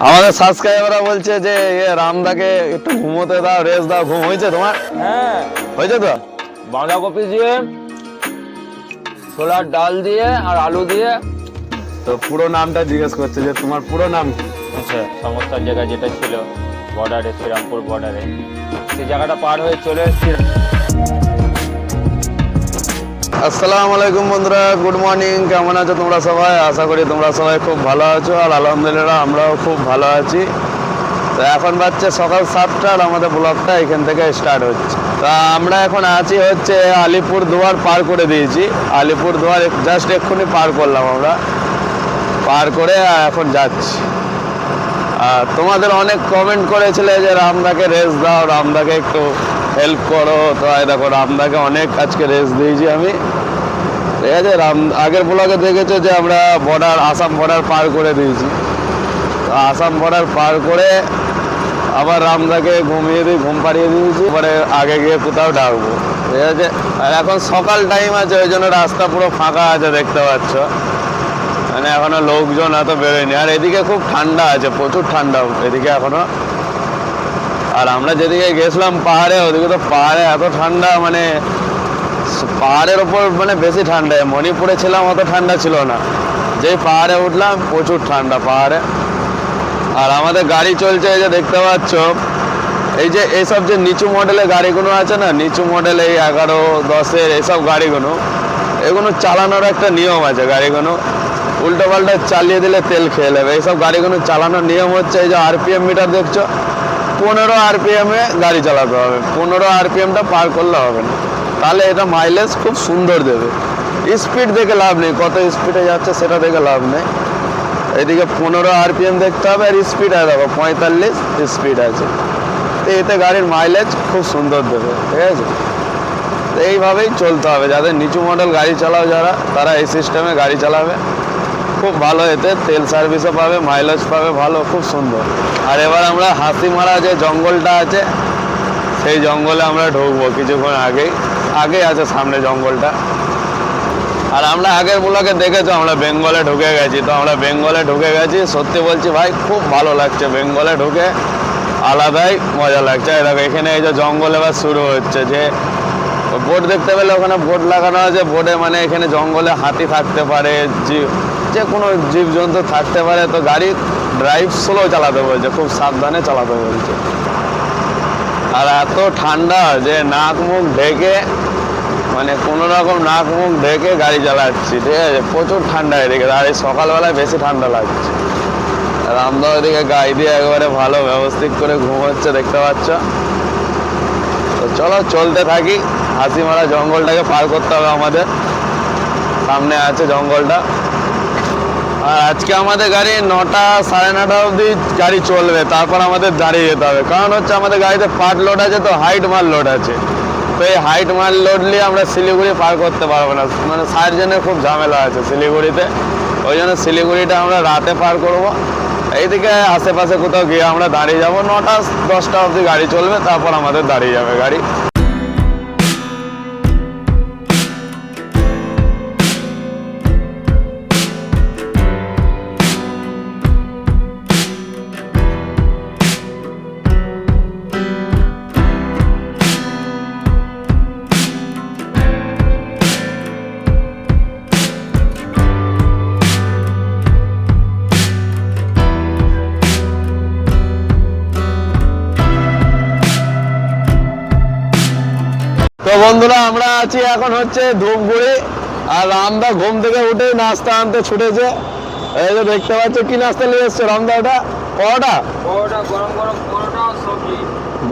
আমাদের সাবস্ক্রাইবাররা বলছে যে এ রামদাকে একটু ঘুমোতে দাও রেস্ট দাও ঘুম হয়েছে তোমার? হ্যাঁ। হয়েছে তো? বাঁধাকপি দিয়ে ছোলার ডাল দিয়ে আর আলু দিয়ে। তো পুরো নামটা জিজ্ঞেস করছে যে তোমার পুরো নাম কি? আচ্ছা সমস্ত জায়গা যেটা ছিল বর্ডারে শ্রীরামপুর বর্ডারে সেই জায়গাটা পার হয়ে চলে এসেছি। আসসালামু আলাইকুম বন্ধুরা গুড মর্নিং কেমন আছো তোমরা সবাই? আশা করি তোমরা সবাই খুব ভালো আছো, আর আলহামদুলিল্লাহ আমরাও খুব ভালো আছি। তো এখন বাচ্চা সকাল সাতটা, আর আমাদের ব্লগটা এখান থেকে স্টার্ট হচ্ছে। তা আমরা এখন আছি হচ্ছে আলিপুর দুয়ার পার করে দিয়েছি। আলিপুর দুয়ার জাস্ট এক্ষুনি পার করলাম আমরা। পার করে এখন যাচ্ছি। আর তোমাদের অনেক কমেন্ট করেছিলে যে রামদাকে রেস্ট দাও, রামদাকে একটু হেল্প করো, তো এই দেখো, রামদাকে অনেক আজকে রেস দিয়েছি আমি। ঠিক আছে, রাম, আগের ব্লগে দেখেছ যে আমরা বর্ডার আসাম বর্ডার পার করে দিয়েছি। আসাম বর্ডার পার করে আবার রামদাকে ঘুমিয়ে দিই ঘুম পাড়িয়ে দিয়েছি পরে আগে গিয়ে কোথাও ডাকবো ঠিক আছে? আর এখন সকাল টাইম আছে, ওই জন্য রাস্তা পুরো ফাঁকা আছে, দেখতে পাচ্ছ। মানে এখনও লোকজন এত বেরোয়নি। আর এদিকে খুব ঠান্ডা আছে, প্রচুর ঠান্ডা, এদিকে এখনও। আর আমরা যেদিকে গেছিলাম পাহাড়ে, ওদিকে তো পাহাড়ে এত ঠান্ডা মানে পাহাড়ের ওপর মানে বেশি ঠান্ডা। মণিপুরে ছিলাম, অত ঠান্ডা ছিল না। যেই পাহাড়ে উঠলাম, প্রচুর ঠান্ডা পাহাড়ে। আর আমাদের গাড়ি চলছে, এই যে দেখতে পাচ্ছ। এই যে এইসব যে নিচু মডেলের গাড়িগুলো আছে না, নিচু মডেল এই এগারো, দশের এইসব গাড়িগুলো, এগুলো চালানোর একটা নিয়ম আছে গাড়িগুলো। উল্টো পাল্টা চালিয়ে দিলে তেল খেয়ে নেবে। এইসব গাড়িগুলো চালানোর নিয়ম হচ্ছে, এই যে আরপিএম মিটার দেখছ পনেরো আরপিএমে গাড়ি চালাতে হবে। পনেরো আরপিএমটা পার করলে হবে না। তাহলে এটা মাইলেজ খুব সুন্দর দেবে। স্পিড দেখে লাভ নেই। কত স্পিডে যাচ্ছে সেটা দেখে লাভ নেই। এদিকে পনেরো আরপিএম দেখতে হবে আর স্পিড আছে। দেখো, পঁয়তাল্লিশ স্পিড আছে। তো এতে গাড়ির মাইলেজ খুব সুন্দর দেবে। ঠিক আছে? এইভাবেই চলতে হবে। যাদের নিচু মডেল গাড়ি চালাও যারা, তারা এই সিস্টেমে গাড়ি চালাবে। খুব ভালো এতে, তেল সার্ভিসও পাবে মাইলেজ পাবে, ভালো, খুব সুন্দর। আর এবার আমরা হাসিমারা যে জঙ্গলটা আছে, সেই জঙ্গলে আমরা ঢুকবো কিছুক্ষণ আগেই। আগেই আছে সামনে জঙ্গলটা। আর আমরা আগের ব্লকে দেখেছ, আমরা বেঙ্গলে ঢুকে গেছি। তো আমরা বেঙ্গলে ঢুকে গেছি, সত্যি বলছি ভাই, খুব ভালো লাগছে বেঙ্গলে ঢুকে। আলাদাই মজা লাগছে। দেখো, এখানে এই যে জঙ্গল এবার শুরু হচ্ছে, যে বোট দেখতে পেলে ওখানে বোট লাগানো আছে। বোটে মানে এখানে জঙ্গলে হাতি থাকতে পারে যে কোনো জীবজন্তু থাকতে পারে, তো গাড়ি ড্রাইভ স্লো চালাতে বলছে, খুব সাবধানে চালাতে বলছে। আর এত ঠান্ডা যে নাক মুখ ঢেকে মানে কোনো রকম নাক মুখ ঢেকে গাড়ি চালাচ্ছি, ঠিক আছে? প্রচুর ঠান্ডা এদিকে, আর এই সকালবেলায় বেশি ঠান্ডা লাগছে। আর আমরা ওইদিকে গাড়ি দিয়ে একবারে ভালো ব্যবস্থিত করে ঘুমোচ্ছে, দেখতে পাচ্ছ? তো চলো, চলতে থাকি। হাসিমারা জঙ্গলটাকে পার করতে হবে আমাদের। সামনে আছে জঙ্গলটা। আর আজকে আমাদের গাড়ি নটা সাড়ে নটা অবধি গাড়ি চলবে, তারপর আমাদের দাঁড়িয়ে যেতে হবে। কারণ হচ্ছে আমাদের গাড়িতে পার্ট লোড আছে, তো হাইট মাল লোড আছে। তো এই হাইট মাল লোড নিয়ে আমরা শিলিগুড়ি পার করতে পারব না। মানে সার্জেনের খুব ঝামেলা আছে শিলিগুড়িতে। ওই জন্য শিলিগুড়িটা আমরা রাতে পার করব। এইদিকে আশেপাশে কোথাও গিয়ে আমরা দাঁড়িয়ে যাব। নটা দশটা অবধি গাড়ি চলবে, তারপর আমাদের দাঁড়িয়ে যাবে গাড়ি। আছি এখন হচ্ছে ধূপগুড়ি আর রামদা ঘুম থেকে উঠে নাস্তা আনতে ছুটেছে। এই যে দেখতে পাচ্ছ কি নাস্তা নিয়ে এসছে রামদা ওটা পরোটা?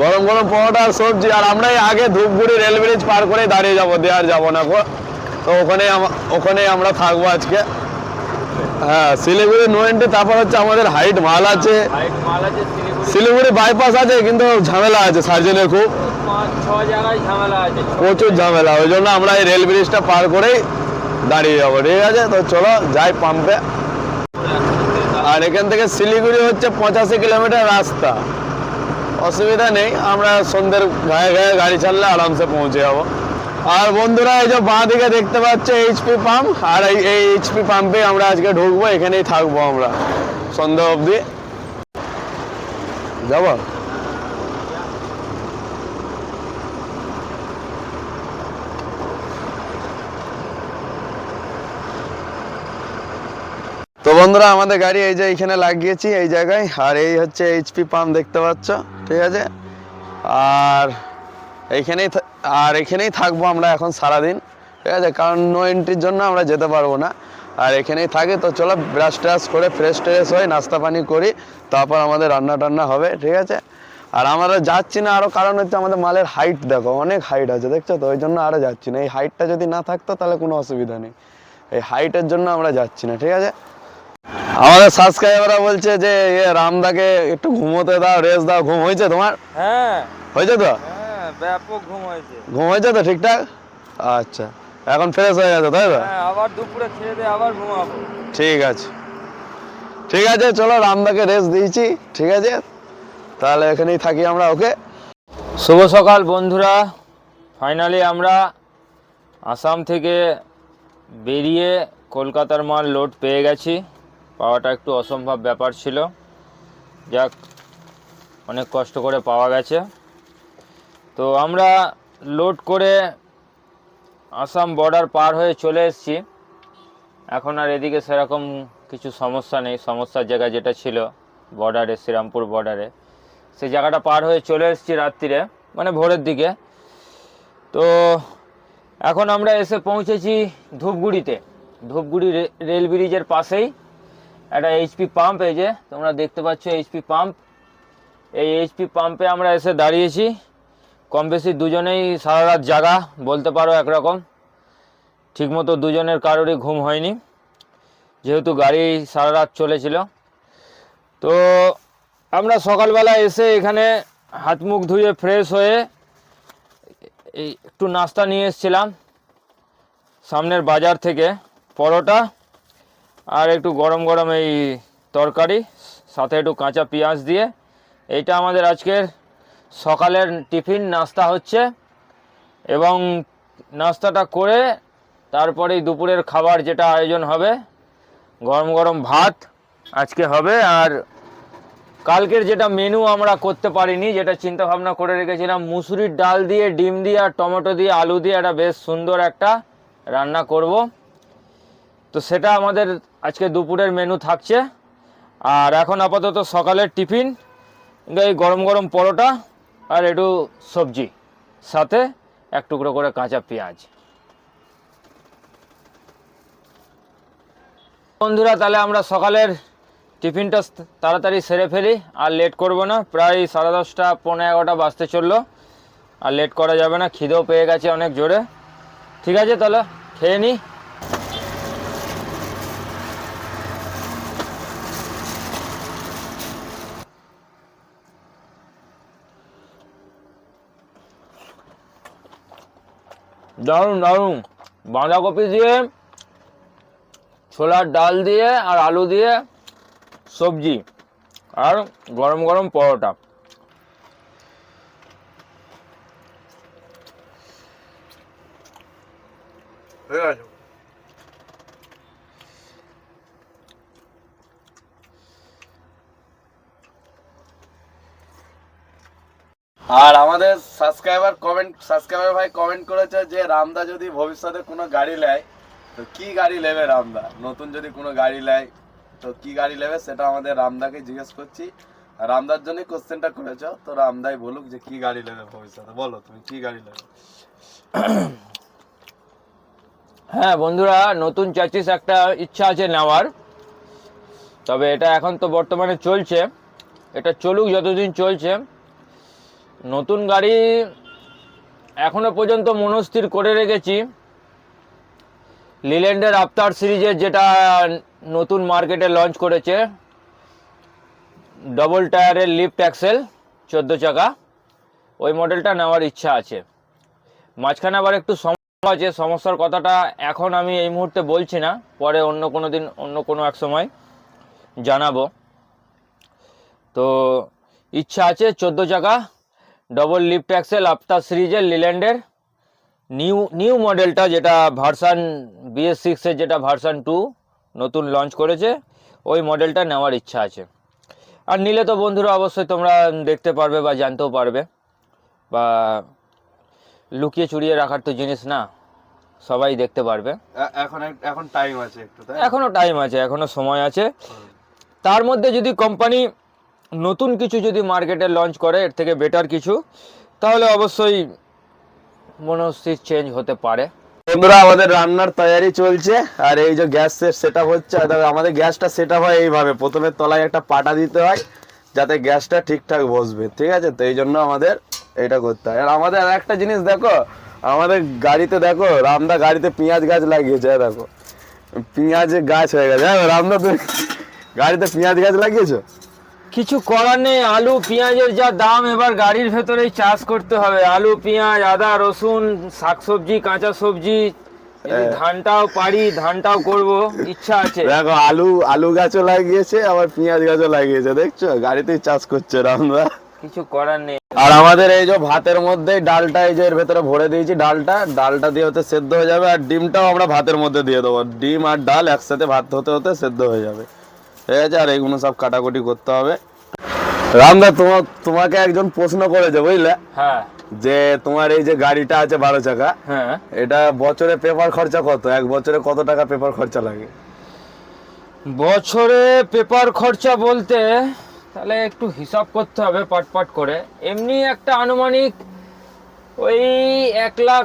গরম গরম পরোটা আর সবজি। আর আমরা আগে ধূপগুড়ি রেল ব্রিজ পার করে দাঁড়িয়ে যাব দেওয়ার যাব না তো ওখানে ওখানেই আমরা থাকব আজকে। হ্যাঁ শিলিগুড়ি নো এন্ট্রি তারপর হচ্ছে আমাদের হাইট মাল আছে। হাইট মাল আছে শিলিগুড়ি বাইপাস আছে, কিন্তু ঝামেলা আছে সার্জেনের খুব। প্রচুর ঝামেলা, ওই জন্য আমরা এই রেল ব্রিজটা পার করেই দাঁড়িয়ে যাব। ঠিক আছে, তো চলো যাই পাম্পে আর এখান থেকে শিলিগুড়ি হচ্ছে পঁচাশি কিলোমিটার রাস্তা। অসুবিধা নেই, আমরা সন্ধ্যের গায়ে গায়ে গাড়ি ছাড়লে আরামসে পৌঁছে যাব। আর বন্ধুরা, এই যে বাঁ দিকে দেখতে পাচ্ছে এইচপি পাম্প আর এই এইচপি পাম্পে আমরা আজকে ঢুকবো, এখানেই থাকব আমরা, সন্ধ্যা অবধি। যাব? তো বন্ধুরা, আমাদের গাড়ি এই যে এইখানে লাগিয়েছি এই জায়গায়, আর এই হচ্ছে এইচপি পাম্প দেখতে পাচ্ছ, ঠিক আছে? আর এইখানেই আর এখানেই থাকব আমরা এখন সারাদিন, ঠিক আছে? কারণ নো এন্ট্রির জন্য আমরা যেতে পারব না। আর এখানেই থাকি তো চলো ব্রাশ ট্রাশ করে ফ্রেশ ট্রেশ হয়ে নাস্তা পানি করি তারপর আমাদের রান্না টান্না হবে ঠিক আছে? আর আমরা যাচ্ছি না আরও কারণ হচ্ছে আমাদের মালের হাইট দেখো অনেক হাইট আছে দেখছ তো? ওই জন্য আরও যাচ্ছি না। এই হাইটটা যদি না থাকতো তাহলে কোনো অসুবিধা নেই। এই হাইটের জন্য আমরা যাচ্ছি না ঠিক আছে? আমাদের সাবস্ক্রাইবাররা বলছে যে এ রামদাকে একটু ঘুমোতে দাও রেস্ট দাও ঘুম হয়েছে তোমার? হ্যাঁ। হয়েছে তো? হ্যাঁ ব্যাপক ঘুম হয়েছে। ঘুম হয়েছে তো ঠিকঠাক? আচ্ছা। এখন ফ্রেশ হয়ে গেছে তাই তো? হ্যাঁ আবার দুপুরে খেয়ে দিয়ে আবার ঘুমাবো। ঠিক আছে। ঠিক আছে চলো রামদাকে রেস্ট দিয়েছি ঠিক আছে? তাহলে এখানেই থাকি আমরা ওকে? শুভ সকাল বন্ধুরা। ফাইনালি আমরা আসাম থেকে বেরিয়ে কলকাতার মাল লোড পেয়ে গেছি। পাওয়াটা একটু অসম্ভব ব্যাপার ছিল। যাক অনেক কষ্ট করে পাওয়া গেছে। তো আমরা লোড করে আসাম বর্ডার পার হয়ে চলে এসেছি। এখন আর এদিকে সেরকম কিছু সমস্যা নেই। সমস্যার জায়গা যেটা ছিল বর্ডারে, শ্রীরামপুর বর্ডারে, সেই জায়গাটা পার হয়ে চলে এসেছি রাত্রিরে মানে ভোরের দিকে। তো এখন আমরা এসে পৌঁছেছি ধূপগুড়িতে। ধূপগুড়ি রেল ব্রিজের পাশেই একটা এইচপি পাম্প। এই যে তোমরা দেখতে পাচ্ছ এইচপি পাম্প। এই এইচপি পাম্পে আমরা এসে দাঁড়িয়েছি। কম বেশি দুজনেই সারা রাত জাগা, বলতে পারো একরকম। ঠিকমতো দুজনের কারোরই ঘুম হয়নি, যেহেতু গাড়ি সারা রাত চলেছিল। তো আমরা সকালবেলা এসে এখানে হাত মুখ ধুয়ে ফ্রেশ হয়ে এই একটু নাস্তা নিয়ে এসেছিলাম সামনের বাজার থেকে পরোটা আর একটু গরম গরম এই তরকারি, সাথে একটু কাঁচা পেঁয়াজ দিয়ে। এইটা আমাদের আজকের সকালের টিফিন, নাস্তা হচ্ছে এবং নাস্তাটা করে তারপরেই দুপুরের খাবার যেটা আয়োজন হবে, গরম গরম ভাত আজকে হবে। আর কালকের যেটা মেনু আমরা করতে পারিনি, যেটা চিন্তা ভাবনা করে রেখেছিলাম, মুসুরির ডাল দিয়ে, ডিম দিয়ে আর টমেটো দিয়ে, আলু দিয়ে একটা বেশ সুন্দর একটা রান্না করব। তো সেটা আমাদের আজকে দুপুরের মেনু থাকছে। আর এখন আপাতত সকালের টিফিন, এই গরম গরম পরোটা আর একটু সবজি, সাথে এক টুকরো করে কাঁচা পেঁয়াজ। বন্ধুরা, তাহলে আমরা সকালের টিফিনটা তাড়াতাড়ি সেরে ফেলি, আর লেট করব না। প্রায় সাড়ে দশটা পনেরো এগারোটা বাজতে চলল, আর লেট করা যাবে না, খিদেও পেয়ে গেছে অনেক জোরে। ঠিক আছে, তাহলে খেয়ে নিই দারুণ দারুণ। বাঁধাকপি দিয়ে, ছোলার ডাল দিয়ে আর আলু দিয়ে সবজি আর গরম গরম পরোটা। আর আমাদের সাবস্ক্রাইবার কমেন্ট সাবস্ক্রাইবার ভাই কমেন্ট করেছে যে, রামদা যদি ভবিষ্যতে কোনো গাড়ি নেয়, তো কি গাড়ি নেবে রামদা? নতুন যদি কোনো গাড়ি নেয়, তো কি গাড়ি নেবে সেটা আমাদের রামদাকে জিজ্ঞেস করছি। রামদার জন্যই কোশ্চেনটা করেছ, তো রামদাই বলুক যে, কি গাড়ি নেবে ভবিষ্যতে? বলো, তুমি কি গাড়ি নেবে? হ্যাঁ বন্ধুরা, নতুন চাচিস একটা ইচ্ছা আছে নেওয়ার। তবে এটা এখন তো বর্তমানে চলছে। এটা চলুক যতদিন চলছে। নতুন গাড়ি এখনও পর্যন্ত মনস্থির করে রেখেছি। লিল্যান্ডের আফতার সিরিজের যেটা নতুন মার্কেটে লঞ্চ করেছে। ডবল টায়ারের লিফট অ্যাক্সেল চোদ্দ চাকা। ওই মডেলটা নেওয়ার ইচ্ছা আছে। মাঝখানে আবার একটু সমস্যা আছে। সমস্যার কথাটা এখন আমি এই মুহূর্তে বলছি না। পরে অন্য কোনো দিন, অন্য কোনো এক সময় জানাব। তো ইচ্ছা আছে চোদ্দ চাকা। ডবল লিফট অ্যাক্সেল আফতার সিরিজের লিল্যান্ডের নিউ নিউ মডেলটা যেটা ভার্সান বিএস সিক্সের যেটা ভার্সান টু নতুন লঞ্চ করেছে ওই মডেলটা নেওয়ার ইচ্ছা আছে। আর নিলে তো বন্ধুরা অবশ্যই তোমরা দেখতে পারবে বা জানতেও পারবে বা লুকিয়ে চুরিয়ে রাখার তো জিনিস না সবাই দেখতে পারবে। এখন এখন টাইম আছে একটু তাই? এখনও টাইম আছে এখনও সময় আছে। তার মধ্যে যদি কোম্পানি নতুন কিছু যদি মার্কেটে লঞ্চ করে, এর থেকে বেটার কিছু, তাহলে অবশ্যই মনস্থির চেঞ্জ হতে পারে। বন্ধুরা, আমাদের রান্নার তৈরি চলছে, আর এই যে গ্যাস সেট আপ হচ্ছে আমাদের গ্যাসটা সেট আপ হয় এইভাবে। প্রথমে তলায় একটা পাটা দিতে হয়, যাতে গ্যাসটা ঠিকঠাক বসবে, ঠিক আছে? তো এই জন্য আমাদের এটা করতে হয়। আর আমাদের আর একটা জিনিস দেখো, আমাদের গাড়িতে দেখো, রামদা গাড়িতে পেঁয়াজ গাছ লাগিয়েছে দেখো। পেঁয়াজ গাছ হয়ে গেছে। হ্যাঁ রামদা, তুমি গাড়িতে পেঁয়াজ গাছ লাগিয়েছো? কিছু করার নেই আলু পেঁয়াজের যা দাম এবার গাড়ির ভেতরেই চাষ করতে হবে। আলু পেঁয়াজ আদা রসুন শাকসবজি কাঁচা সবজি ধানটাও পারি ধানটাও করব ইচ্ছা আছে। দেখো আলু আলু গাছও লাগিয়েছে আবার পেঁয়াজ গাছও লাগিয়েছে দেখছ? গাড়িতেই চাষ করছে রামদা। কিছু করার নেই। আর আমাদের এই যে ভাতের মধ্যে ডালটা এই যে এর ভেতরে ভরে দিয়েছি ডালটা ডালটা দিয়ে হতে সেদ্ধ হয়ে যাবে আর ডিমটাও আমরা ভাতের মধ্যে দিয়ে দেবো। ডিম আর ডাল একসাথে ভাত হতে হতে সেদ্ধ হয়ে যাবে। ঠিক আছে আর এইগুলো সব কাটাকুটি করতে হবে। রামদা তোমার তোমাকে একজন প্রশ্ন করেছে বুঝলে? হ্যাঁ। যে তোমার এই যে গাড়িটা আছে বারো চাকা হ্যাঁ। এটা বছরে পেপার খরচা কত? এক বছরে কত টাকা পেপার খরচা লাগে? বছরে পেপার খরচা বলতে তাহলে একটু হিসাব করতে হবে পাট পাট করে। এমনি একটা আনুমানিক ওই এক লাখ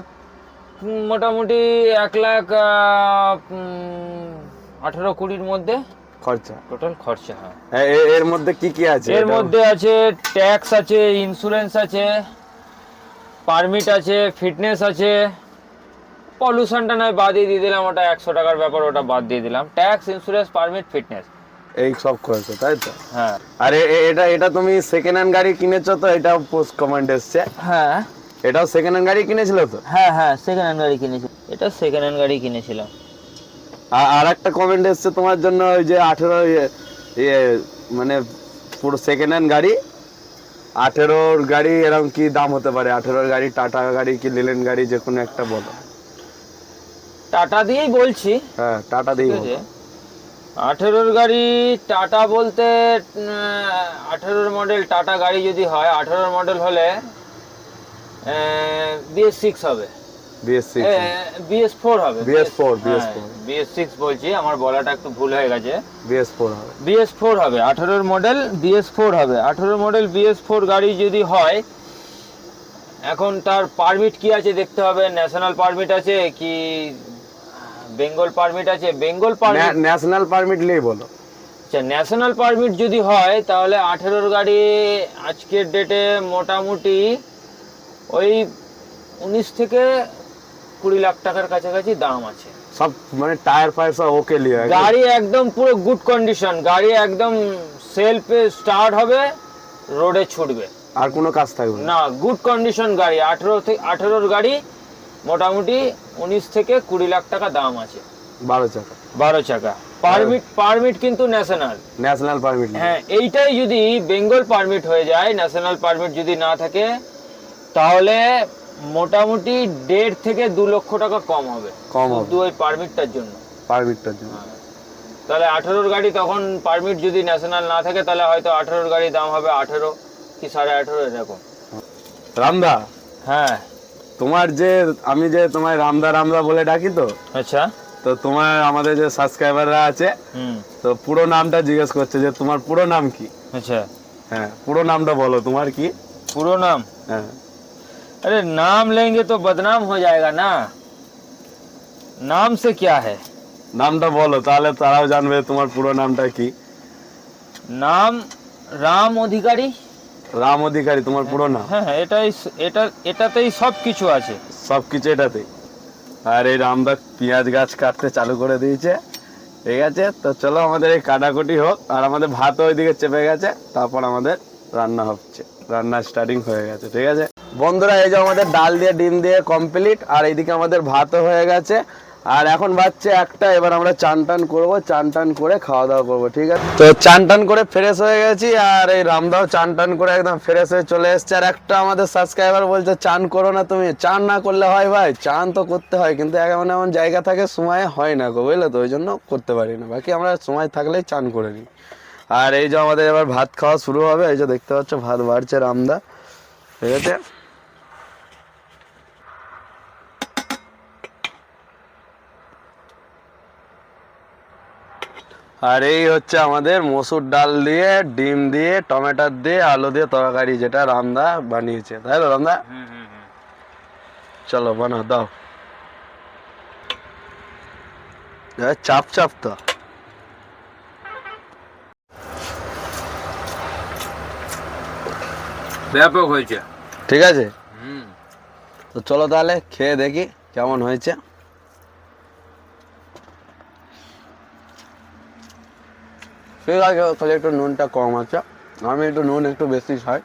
মোটামুটি এক লাখ আঠেরো কুড়ির মধ্যে খরচা? টোটাল খরচা হয়। এ- এর মধ্যে কি কি আছে? এর মধ্যে আছে ট্যাক্স আছে ইন্স্যুরেন্স আছে পারমিট আছে ফিটনেস আছে। পলিউশনটা নয় বাদই দিয়ে দিলাম ওটা একশো টাকার ব্যাপার ওটা বাদ দিয়ে দিলাম। ট্যাক্স ইন্স্যুরেন্স পারমিট ফিটনেস এই সব খরচা তাই তো? হ্যাঁ। আরে এটা এটা তুমি সেকেন্ড হ্যান্ড গাড়ি কিনেছো তো এটাও পোস্ট কমেন্ট এসছে। হ্যাঁ। এটাও সেকেন্ড হ্যান্ড গাড়ি কিনেছিল তো? হ্যাঁ হ্যাঁ সেকেন্ড হ্যান্ড গাড়ি কিনেছি। এটা সেকেন্ড হ্যান্ড গাড়ি কিনেছিলাম। আর- একটা কমেন্ট এসছে তোমার জন্য ওই যে আঠেরো ইয়ে মানে পুরো সেকেন্ড হ্যান্ড গাড়ি। আঠেরোর গাড়ি এরকম কি দাম হতে পারে? আঠেরোর গাড়ি টাটা গাড়ি কি লিলেন গাড়ি যে কোনো একটা বলো। টাটা দিয়েই বলছি। হ্যাঁ টাটা দিই ঠিক আঠেরোর গাড়ি টাটা বলতে আঠেরোর মডেল টাটা গাড়ি যদি হয় আঠেরোর মডেল হলে বিএস সিক্স হবে। বিএসসি বিএস ফোর হবে BS4, BS4 বিএস সিক্স বলছি আমার বলাটা একটু ভুল হয়ে গেছে বিএস ফোর হবে বিএস ফোর হবে আঠেরোর মডেল বিএস ফোর হবে আঠেরোর মডেল বিএস ফোর গাড়ি যদি হয় এখন তার পারমিট কি আছে দেখতে হবে ন্যাশনাল পারমিট আছে কি বেঙ্গল পারমিট আছে বেঙ্গল পারমিট ন্যাশনাল পারমিট নিয়ে বলো আচ্ছা ন্যাশনাল পারমিট যদি হয় তাহলে আঠেরোর গাড়ি আজকের ডেটে মোটামুটি ওই উনিশ থেকে কুড়ি লাখ টাকার কাছাকাছি দাম আছে। সব মানে টায়ার ফায়ার সব ওকে লিয়ে গাড়ি একদম পুরো গুড কন্ডিশন গাড়ি একদম সেলফে স্টার্ট হবে রোডে ছুটবে। আর কোনো কাজ থাকবে না। না গুড কন্ডিশন গাড়ি আঠেরো থেকে আঠেরোর গাড়ি মোটামুটি উনিশ থেকে কুড়ি লাখ টাকা দাম আছে। বারো চাকা। বারো চাকা। পারমিট পারমিট কিন্তু ন্যাশনাল ন্যাশনাল পারমিট হ্যাঁ এইটাই যদি বেঙ্গল পারমিট হয়ে যায় ন্যাশনাল পারমিট যদি না থাকে তাহলে মোটামুটি দেড় থেকে দু লক্ষ টাকা কম হবে। কম হবে। ওই পারমিটটার জন্য। পারমিটটার জন্য। হ্যাঁ। তাহলে আঠেরোর গাড়ি তখন পারমিট যদি ন্যাশনাল না থাকে তাহলে হয়তো আঠেরোর গাড়ি দাম হবে আঠেরো কি সাড়ে আঠেরো এরকম। রামদা? হ্যাঁ। তোমার যে আমি যে তোমায় রামদা রামদা বলে ডাকি তো আচ্ছা। তো তোমার আমাদের যে সাবস্ক্রাইবাররা আছে তো পুরো নামটা জিজ্ঞেস করছে যে তোমার পুরো নাম কি? আচ্ছা। হ্যাঁ পুরো নামটা বলো তোমার কি? পুরো নাম? হ্যাঁ। अरे नाम लेंगे तो बदनाम हो जाएगा ना नाम से क्या है নামটা বলো তাহলে তারাও জানবে তোমার পুরো নামটা কি নাম রাম অধিকারী রাম অধিকারী তোমার পুরো নাম হ্যাঁ হ্যাঁ, এটাই স- এটা এটাতেই সব কিছু আছে সব কিছু এটাতে আর এই রামদা পেঁয়াজ গাছ কাটতে চালু করে দিয়েছে ঠিক আছে তো চলো আমাদের এই কাটাকুটি হোক আর আমাদের ভাতও ওইদিকে চেপে গেছে তারপর আমাদের রান্না হচ্ছে রান্না স্টার্টিং হয়ে গেছে ঠিক আছে বন্ধুরা, এই যে আমাদের ডাল দিয়ে, ডিম দিয়ে কমপ্লিট আর এইদিকে আমাদের ভাতও হয়ে গেছে। আর এখন বাচ্চা একটা, এবার আমরা চান টান করব, চান টান করে খাওয়া দাওয়া করব, ঠিক আছে? তো চান টান করে ফ্রেশ হয়ে গেছি, আর এই রামদাও চান টান করে একদম ফ্রেশ হয়ে চলে এসছে। আর একটা আমাদের সাবস্ক্রাইবার বলছে, চান করো না তুমি। চান না করলে হয় ভাই, চান তো করতে হয়, কিন্তু এমন এমন জায়গা থাকে, সময় হয় না গো, বুঝলে তো? ওই জন্য করতে পারি না। বাকি আমরা সময় থাকলেই চান করে নিই। আর এই যে আমাদের এবার ভাত খাওয়া শুরু হবে, এই যে দেখতে পাচ্ছ, ভাত বাড়ছে রামদা, ঠিক আছে? আর এই হচ্ছে আমাদের মসুর ডাল দিয়ে ডিম দিয়ে টমেটো দিয়ে আলু দিয়ে তরকারি যেটা রামদা বানিয়েছে। তাই তো রামদা? চলো বানাও দাও। চাপ চাপ তো। ব্যাপক হয়েছে। ঠিক আছে? হুম। তো চলো তাহলে খেয়ে দেখি কেমন হয়েছে। ঠিক আছে তাহলে একটু নুনটা কম আছে। আমি একটু নুন একটু বেশি খাই।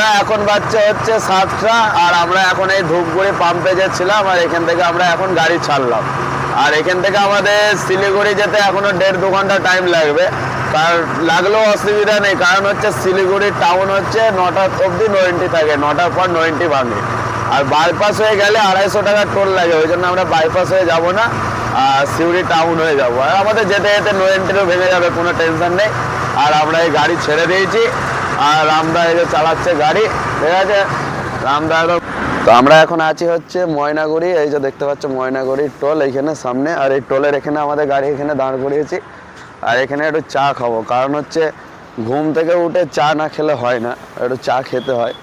বন্ধুরা এখন বাচ্চা হচ্ছে সাতটা, আর আমরা এখন এই ধূপগুড়ি পাম্পে যাচ্ছিলাম, আর এখান থেকে আমরা এখন গাড়ি ছাড়লাম। আর এখান থেকে আমাদের শিলিগুড়ি যেতে এখনও দেড় দু ঘণ্টা টাইম লাগবে। তার লাগলেও অসুবিধা নেই, কারণ হচ্ছে শিলিগুড়ি টাউন হচ্ছে নটা অবধি নয়েন্টি থাকে, নটার পর নয়েন্টি ভাঙে আর বাইপাস হয়ে গেলে আড়াইশো টাকা টোল লাগে, ওই জন্য আমরা বাইপাস হয়ে যাব না, আর সিউড়ি টাউন হয়ে যাব। আর আমাদের যেতে যেতে নয়েন্টিরও ভেঙে যাবে, কোনো টেনশন নেই। আর আমরা এই গাড়ি ছেড়ে দিয়েছি। আর রামদা এই যে চালাচ্ছে গাড়ি ঠিক আছে? রামদা তো আমরা এখন আছি হচ্ছে ময়নাগুড়ি এই যে দেখতে পাচ্ছ ময়নাগুড়ির টোল এইখানে সামনে আর এই টোলের এখানে আমাদের গাড়ি এখানে দাঁড় করিয়েছি। আর এখানে একটু চা খাব কারণ হচ্ছে ঘুম থেকে উঠে চা না খেলে হয় না একটু চা খেতে হয়।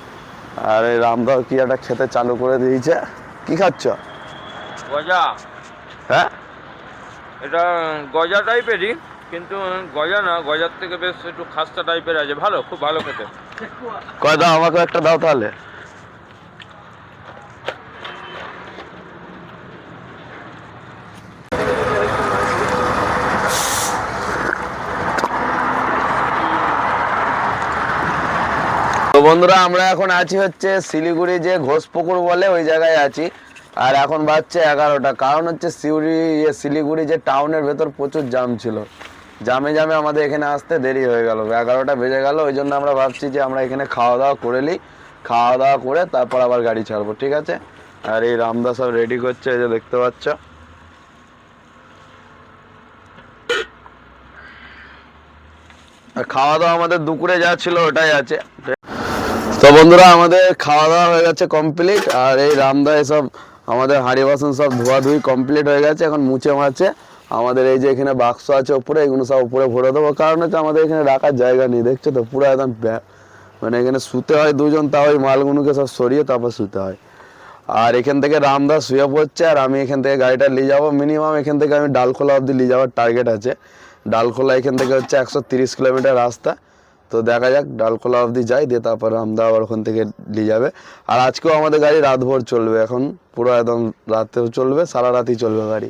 আর এই রামদাও কি একটা খেতে চালু করে দিয়েছে। কি খাচ্ছ? গজা। হ্যাঁ? এটা গজা টাইপেরই কিন্তু গজা না, গজার থেকে বেশ একটু খাস্তা টাইপের আছে। ভালো, খুব ভালো খেতে। কয় দাও আমাকে একটা দাও তাহলে। তো বন্ধুরা, আমরা এখন আছি হচ্ছে শিলিগুড়ি যে ঘোষপুকুর বলে ওই জায়গায় আছি। আর এখন বাজছে এগারোটা। কারণ হচ্ছে ইয়ে শিলিগুড়ি যে টাউনের ভেতর প্রচুর জাম ছিল। জামে জামে আমাদের এখানে আসতে দেরি হয়ে গেল। এগারোটা বেজে গেল, ওই জন্য আমরা ভাবছি যে আমরা এখানে খাওয়া দাওয়া করে নিই। খাওয়া দাওয়া করে তারপর আবার গাড়ি ছাড়বো, ঠিক আছে? আর এই রামদা সব রেডি করছে, এই যে দেখতে পাচ্ছ। আর খাওয়া দাওয়া আমাদের দুপুরে যা ছিল ওটাই আছে। তো বন্ধুরা, আমাদের খাওয়া দাওয়া হয়ে গেছে কমপ্লিট আর এই রামদা এসব আমাদের হাঁড়ি বাসন সব ধোয়া ধুই কমপ্লিট হয়ে গেছে, এখন মুছে মাছে আমাদের এই যে এখানে বাক্স আছে উপরে, এগুলো সব উপরে ভরে দেবো। কারণ হচ্ছে আমাদের এখানে রাখার জায়গা নেই, দেখছ তো? পুরো একদম মানে এখানে শুতে হয় দুজন তাও ওই মালগুলোকে সব সরিয়ে তারপর শুতে হয়। আর এখান থেকে রামদাস শুয়ে পড়ছে, আর আমি এখান থেকে গাড়িটা নিয়ে যাব। মিনিমাম এখান থেকে আমি ডালখোলা অবধি নিয়ে যাওয়ার টার্গেট আছে। ডালখোলা এখান থেকে হচ্ছে একশো তিরিশ কিলোমিটার রাস্তা। তো দেখা যাক, ডালখোলা অবধি যাই, দিয়ে তারপর রামদা আবার ওখান থেকে নিয়ে যাবে। আর আজকেও আমাদের গাড়ি রাতভর চলবে, এখন পুরো একদম রাতেও চলবে, সারা রাতই চলবে গাড়ি।